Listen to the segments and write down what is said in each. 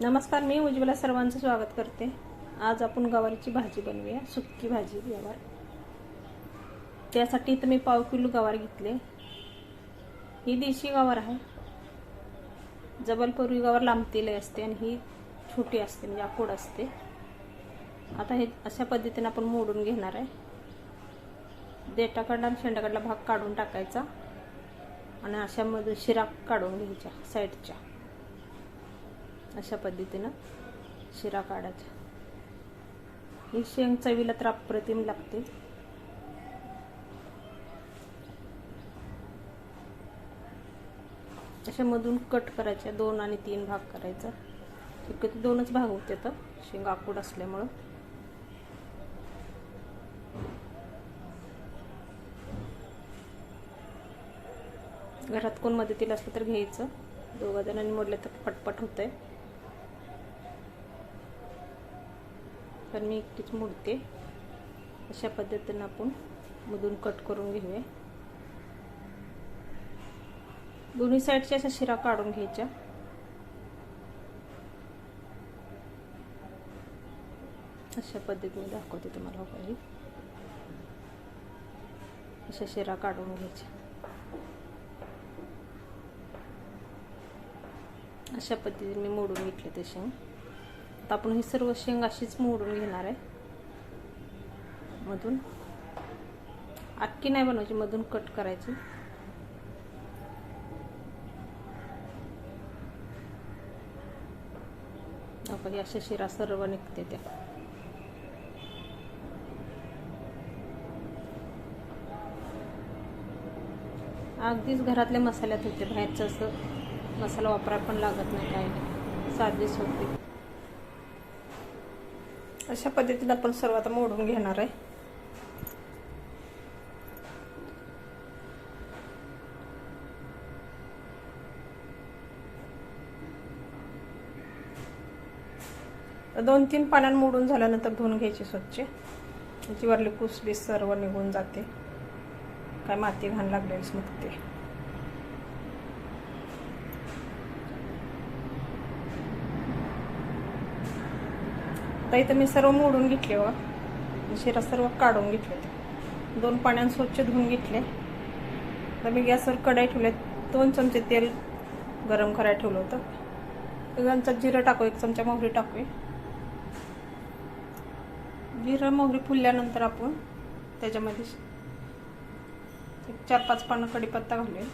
नमस्कार मी उज्ज्वला सर्वांचं स्वागत करते. आज आपण गवारीची भाजी बनवूया सुक्की भाजी गवार त्यासाठी इथं मी पाव किलो गवार घेतले. ही देशी गवार आहे. जबलपुरी गवार लांबतेली असते आणि ही छोटी असते म्हणजे आकोड असते. आता हे अशा पद्धतीने आपण मोडून घेणार आहे. देटाकडला आणि शेंडाकडला भाग काढून टाकायचा आणि अशामध्ये शिरा काढून घ्यायच्या साईडच्या. अशा पद्धतीनं शिरा काढायचा. ही शेंग चवीला तर अप्रतिम लागते. अशा मधून कट करायच्या दोन आणि तीन भाग करायचा. शक्यतो दोनच भाग होते तर शेंग आकूड असल्यामुळं. घरात कोण मदतीला असलं तर घ्यायचं. दोघा जणांनी मोडले तर पटपट होतंय. तर मी एकटीच मोडते अशा पद्धतीनं आपण मधून कट करून घेऊया. दोन्ही साईडच्या अशा शिरा काढून घ्यायच्या. अशा पद्धतीने दाखवते तुम्हाला काही अशा शिरा काढून घ्यायच्या. अशा पद्धतीने मी मोडून घेतले ते शेंग आता आपण ही सर्व शेंग अशीच मोडून घेणार आहे. मधून. अक्की नाही बनवायची मधून कट करायची. आपण अशा शिरा सर्व निघते त्या. अगदीच घरातल्या मसाल्यात होते बाहेरचं असं मसाला वापरायला पण लागत नाही काय नाही साधी सोपी. अशा पद्धतीने आपण सर्व आता मोडून घेणार आहे. दोन तीन पाण्यात मोडून झाल्यानंतर धुवून घ्यायची स्वच्छ. त्याची वरली कुसबीस सर्व निघून जाते. काय माती घाण लागलेलीच निघते आता इथं मी सर्व मोडून घेतले व शिरा सर्व काढून घेतले दोन पाण्यानं स्वच्छ धुवून घेतले. तर मी गॅसवर कढाई ठेवले. दोन चमचे तेल गरम करायला ठेवलं होतं. एक चमचा जिरं टाकू एक चमचा मोहरी टाकू जिरं मोहरी फुलल्यानंतर आपण त्याच्यामध्ये एक चार पाच पानं कढीपत्ता घालूया.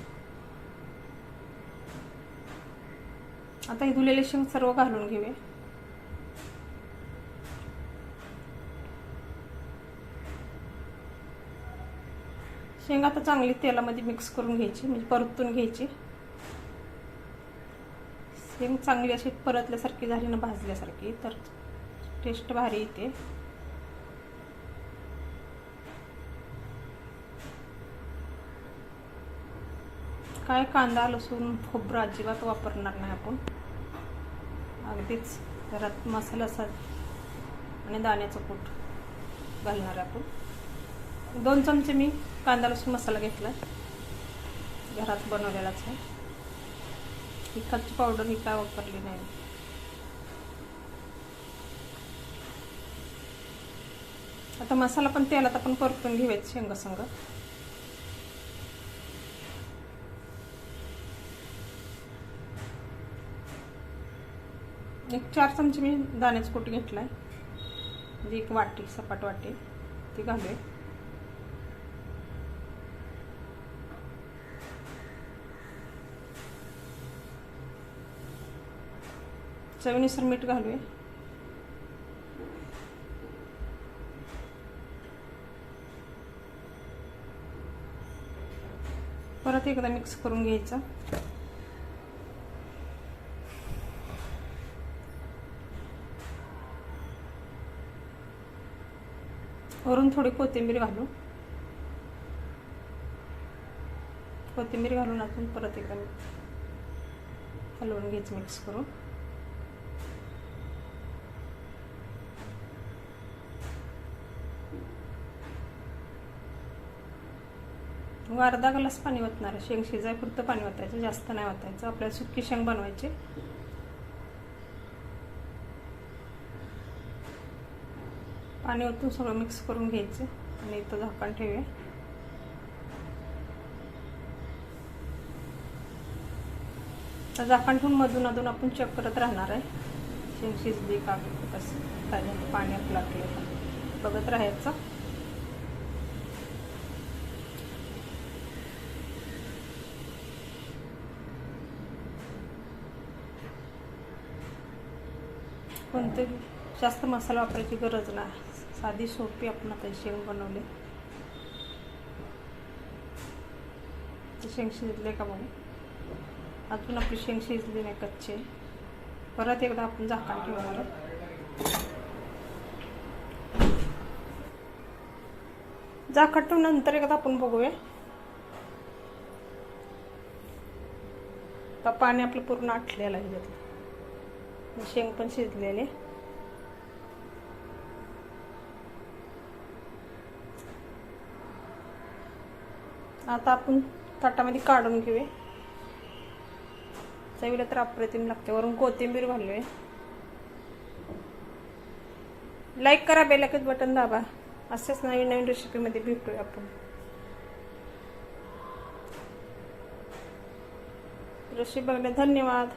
आता हे धुलेले शेंग सर्व घालून घेऊया. शेंगा आता चांगली तेलामध्ये मिक्स करून घ्यायची म्हणजे परतून घ्यायची. शेंग चांगली अशी परतल्यासारखी झाली ना भाजल्यासारखी तर टेस्ट भारी येते. काय कांदा लसूण खोबरं अजिबात वापरणार नाही आपण. अगदीच घरात मसाला असा आणि दाण्याचं कूट घालणार आपण. दोन चमचे मी कांदा लसूण मसाला घेतला घरात बनवलेलाच आहे. तिखटची पावडर ही काय वापरली नाही. आता मसाला पण तेलात आपण परतून घेऊयात शेंगासंग एक चार चमचे मी दाण्याचं कूट घेतलाय. म्हणजे एक वाटी सपाट वाटी. ती घालूया चवीनुसार मीठ घालूया. परत एकदा मिक्स करून घ्यायचं. वरून थोडी कोथिंबीर घालू. कोथिंबीर घालून अजून परत एकदा हलवून घ्यायचं मिक्स करून. अर्धा ग्लास पाणी ओतणार शेंग शिजायपुरतं पाणी ओतायचं जास्त नाही ओतायचं. आपल्याला सुकी शेंग बनवायची. पाणी ओतून सगळं मिक्स करून घ्यायचं आणि इथं झाकण ठेवूया. तर झाकण ठेवून मधून अधून आपण चेक करत राहणार आहे. शेंग शिजली का तसं पाणी आपलं बघत राहायचं. कोणते जास्त मसाला वापरायची गरज नाही साधी सोपी आपण आता शेंग बनवले. ते शेंग शिजले का बघू? अजून आपली शेंग शिजली नाही कच्चे. परत एकदा आपण झाकण ठेवणार आहे. झाकण ठेवून नंतर एकदा आपण बघूया. आता पाणी आपलं पूर्ण आटलेलं आहे त्यातलं. शेंग पण शिजलेले. आता आपण ताटामध्ये काढून घेऊया. चवीला तर अप्रतिम लागते. वरून कोथिंबीर घालूया. लाईक करा बेलाकच बटन दाबा. असेच नवीन नवीन रेसिपीमध्ये भेटूया आपण. रेसिपी बघण्यात धन्यवाद.